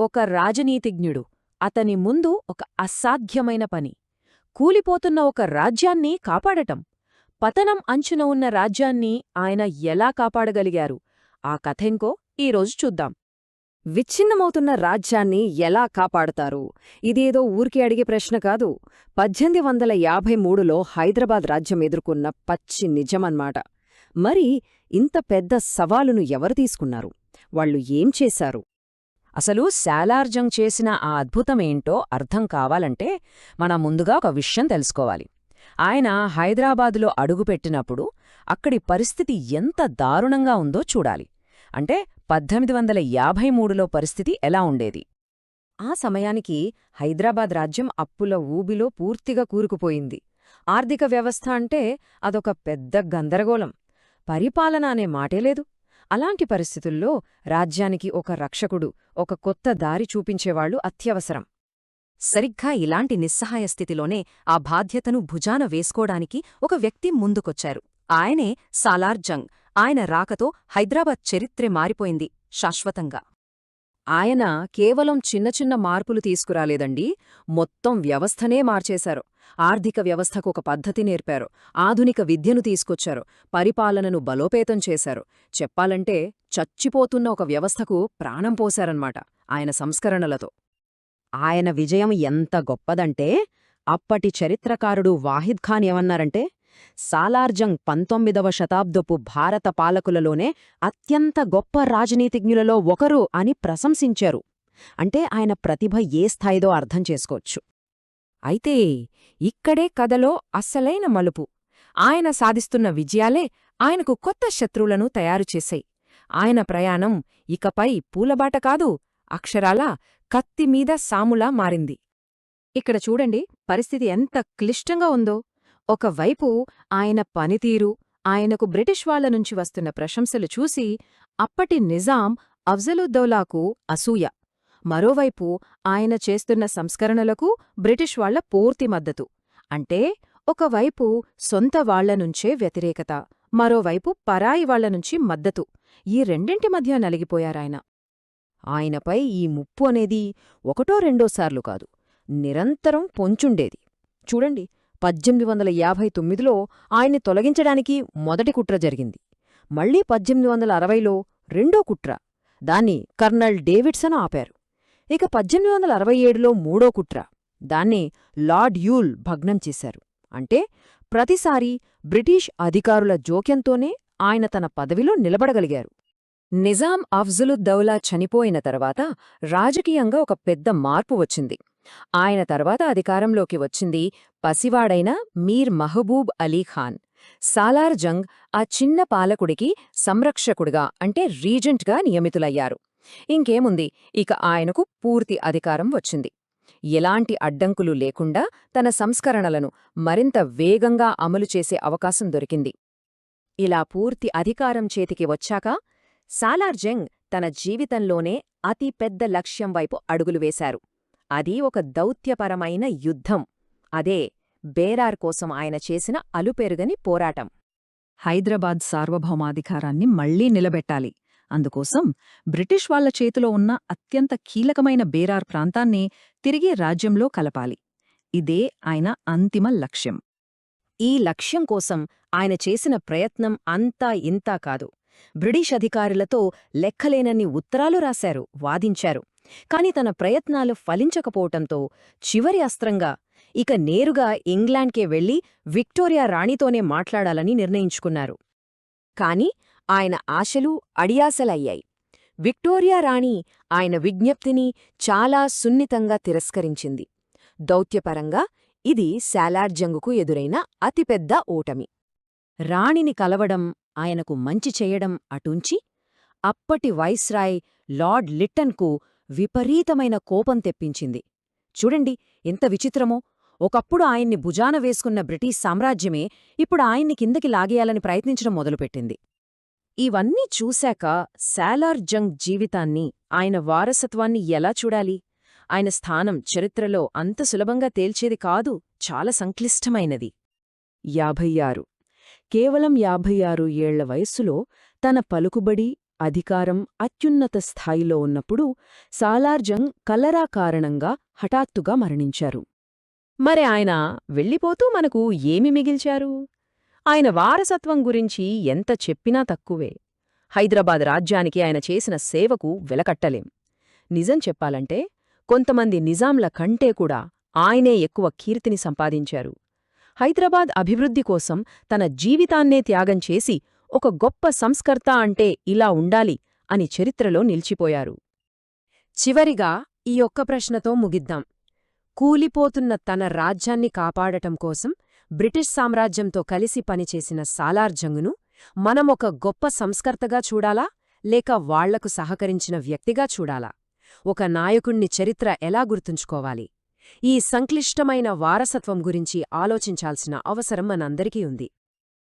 ఒక రాజనీతిజ్ఞుడు. అతని ముందు ఒక అసాధ్యమైన పని. కూలిపోతున్న ఒక రాజ్యాన్ని కాపాడటం. పతనం అంచున ఉన్న రాజ్యాన్ని ఆయన ఎలా కాపాడగలిగారు? ఆ కథెంకో ఈరోజు చూద్దాం. విచ్ఛిన్నమవుతున్న రాజ్యాన్ని ఎలా కాపాడతారు? ఇదేదో ఊరికి అడిగే ప్రశ్న కాదు. పద్దెనిమిది వందల యాభై మూడులో హైదరాబాద్ రాజ్యం ఎదుర్కొన్న పచ్చి నిజమన్మాట. మరి ఇంత పెద్ద సవాలును ఎవరు తీసుకున్నారు? వాళ్ళు ఏం చేశారు? అసలు శాలార్జంగ్ చేసిన ఆ అద్భుతమేంటో అర్థం కావాలంటే మనం ముందుగా ఒక విషయం తెలుసుకోవాలి. ఆయన హైదరాబాదులో అడుగుపెట్టినప్పుడు అక్కడి పరిస్థితి ఎంత దారుణంగా ఉందో చూడాలి. అంటే పద్దెనిమిది వందల యాభై మూడులో పరిస్థితి ఎలా ఉండేది? ఆ సమయానికి హైదరాబాద్ రాజ్యం అప్పుల ఊబిలో పూర్తిగా కూరుకుపోయింది. ఆర్థిక వ్యవస్థ అంటే అదొక పెద్ద గందరగోళం. పరిపాలన అనే మాటే లేదు. అలాంటి పరిస్థితుల్లో రాజ్యానికి ఒక రక్షకుడు ఒక కొత్త దారి చూపించేవాళ్ళు అత్యవసరం. సరిగ్గా ఇలాంటి నిస్సహాయ స్థితిలోనే ఆ బాధ్యతను భుజాన వేసుకోడానికి ఒక వ్యక్తి ముందుకొచ్చారు. ఆయనే సాలార్ జంగ్. ఆయన రాకతో హైదరాబాద్ చరిత్రే మారిపోయింది శాశ్వతంగా. ఆయన కేవలం చిన్న చిన్న మార్పులు తీసుకురాలేదండి. మొత్తం వ్యవస్థనే మార్చేశారు. ఆర్థిక వ్యవస్థకు ఒక పద్ధతి నేర్పారు. ఆధునిక విద్యను తీసుకొచ్చారు. పరిపాలనను బలోపేతం చేశారు. చెప్పాలంటే చచ్చిపోతున్న ఒక వ్యవస్థకు ప్రాణం పోశారన్మాట ఆయన సంస్కరణలతో. ఆయన విజయం ఎంత గొప్పదంటే అప్పటి చరిత్రకారుడు వాహిద్ ఖాన్ ఏమన్నారంటే సాలార్జంగ్ పంతొమ్మిదవ శతాబ్దపు భారత పాలకులలోనే అత్యంత గొప్ప రాజనీతిజ్ఞులలో ఒకరు అని ప్రశంసించారు. అంటే ఆయన ప్రతిభ ఏ స్థాయిదో అర్థం చేసుకోవచ్చు. అయితే ఇక్కడే కథలో అస్సలైన మలుపు. ఆయన సాధిస్తున్న విజయాలే ఆయనకు కొత్త శత్రువులను తయారుచేశాయి ఆయన ప్రయాణం ఇకపై పూలబాట కాదు అక్షరాల కత్తిమీద సాములా మారింది. ఇక్కడ చూడండి పరిస్థితి ఎంత క్లిష్టంగా ఉందో. ఒకవైపు ఆయన పనితీరు ఆయనకు బ్రిటిష్ వాళ్ళ నుంచి వస్తున్న ప్రశంసలు చూసి అప్పటి నిజాం అఫ్జలుద్దౌలాకు అసూయ. మరోవైపు ఆయన చేస్తున్న సంస్కరణలకు బ్రిటిష్ వాళ్ళ పూర్తి మద్దతు. అంటే ఒకవైపు సొంత వాళ్ళనుంచే వ్యతిరేకత మరోవైపు పరాయి వాళ్ళనుంచి మద్దతు. ఈ రెండింటి మధ్య నలిగిపోయారాయన. ఆయనపై ఈ ముప్పు అనేది ఒకటో రెండోసార్లు కాదు నిరంతరం పొంచుండేది. చూడండి పద్దెనిమిది వందల యాభై తొమ్మిదిలో ఆయన్ని తొలగించడానికి మొదటి కుట్ర జరిగింది. మళ్ళీ పద్దెనిమిది వందల అరవైలో రెండో కుట్ర. దాన్ని కర్నల్ డేవిడ్సన్ ఆపారు. ఇక పద్దెనిమిది వందల అరవై ఏడులో మూడో కుట్ర. దాన్ని లార్డ్ యూల్ భగ్నం చేశారు. అంటే ప్రతిసారీ బ్రిటిష్ అధికారుల జోక్యంతోనే ఆయన తన పదవిలో నిలబడగలిగారు. నిజాం అఫ్జులుద్దౌలా చనిపోయిన తర్వాత రాజకీయంగా ఒక పెద్ద మార్పు వచ్చింది. ఆయన తర్వాత అధికారంలోకి వచ్చింది పసివాడైన మీర్ మహబూబ్ అలీఖాన్ సాలార్ జంగ్ ఆ చిన్న పాలకుడికి సంరక్షకుడిగా అంటే రీజెంట్గా నియమితులయ్యారు. ఇంకేముంది? ఇక ఆయనకు పూర్తి అధికారం వచ్చింది. ఎలాంటి అడ్డంకులు లేకుండా తన సంస్కరణలను మరింత వేగంగా అమలు చేసే అవకాశం దొరికింది. ఇలా పూర్తి అధికారం చేతికి వచ్చాక సాలార్ జంగ్ తన జీవితంలోనే అతి పెద్ద లక్ష్యం వైపు అడుగులు వేశారు. అది ఒక దౌత్యపరమైన యుద్ధం. అదే బేరార్ కోసం ఆయన చేసిన అలుపెరుగని పోరాటం. హైదరాబాద్ సార్వభౌమాధికారాన్ని మళ్ళీ నిలబెట్టాలి. అందుకోసం బ్రిటిష్ వాళ్ళ చేతిలో ఉన్న అత్యంత కీలకమైన బేరార్ ప్రాంతాన్ని తిరిగి రాజ్యంలో కలపాలి. ఇదే ఆయన అంతిమ లక్ష్యం. ఈ లక్ష్యం కోసం ఆయన చేసిన ప్రయత్నం అంతా ఇంతా కాదు. బ్రిటిష్ అధికారులతో లెక్కలేనన్ని ఉత్తరాలు రాశారు వాదించారు. కాని తన ప్రయత్నాలు ఫలించకపోవటంతో చివరి అస్త్రంగా ఇక నేరుగా ఇంగ్లాండ్కే వెళ్ళి విక్టోరియా రాణితోనే మాట్లాడాలని నిర్ణయించుకున్నారు. కాని ఆయన ఆశలు అడియాసలయ్యాయి. విక్టోరియా రాణి ఆయన విజ్ఞప్తిని చాలా సున్నితంగా తిరస్కరించింది. దౌత్యపరంగా ఇది శాలార్జంగుకు ఎదురైన అతిపెద్ద ఓటమి. రాణిని కలవడం ఆయనకు మంచి చేయడం అటుంచి అప్పటి వైస్రాయ్ లార్డ్ లిట్టన్కు విపరీతమైన కోపం తెప్పించింది. చూడండి ఎంత విచిత్రమో! ఒకప్పుడు ఆయన్ని భుజాన వేసుకున్న బ్రిటిష్ సామ్రాజ్యమే ఇప్పుడు ఆయన్ని కిందకి లాగేయాలని ప్రయత్నించడం మొదలుపెట్టింది. ఇవన్నీ చూశాక శాలార్ జంగ్ జీవితాన్ని ఆయన వారసత్వాన్ని ఎలా చూడాలి? ఆయన స్థానం చరిత్రలో అంత సులభంగా తేల్చేది కాదు చాలా సంక్లిష్టమైనది. యాభై ఆరు కేవలం యాభై ఆరు ఏళ్ళ వయస్సులో తన పలుకుబడి అధికారం అత్యున్నత స్థాయిలో ఉన్నప్పుడు సాలార్జంగ్ కలరా కారణంగా హఠాత్తుగా మరణించారు. మరి ఆయన వెళ్ళిపోతూ మనకు ఏమి మిగిల్చారు? ఆయన వారసత్వం గురించి ఎంత చెప్పినా తక్కువే. హైదరాబాద్ రాజ్యానికి ఆయన చేసిన సేవకు వెలకట్టలేం. నిజం చెప్పాలంటే కొంతమంది నిజాంల కంటే కూడా ఆయనే ఎక్కువ కీర్తిని సంపాదించారు. హైదరాబాద్ అభివృద్ధి కోసం తన జీవితాన్నే త్యాగం చేసి ఒక గొప్ప సంస్కర్త అంటే ఇలా ఉండాలి అని చరిత్రలో నిలిచిపోయారు. చివరిగా ఈ ఒక్క ప్రశ్నతో ముగిద్దాం. కూలిపోతున్న తన రాజ్యాన్ని కాపాడటం కోసం బ్రిటిష్ సామ్రాజ్యంతో కలిసి పనిచేసిన సాలార్జంగును మనమొక గొప్ప సంస్కర్తగా చూడాలా? లేక వాళ్ళకు సహకరించిన వ్యక్తిగా చూడాలా? ఒక నాయకుణ్ణి చరిత్ర ఎలా గుర్తుంచుకోవాలి? ఈ సంక్లిష్టమైన వారసత్వం గురించి ఆలోచించాల్సిన అవసరం మనందరికీ ఉంది.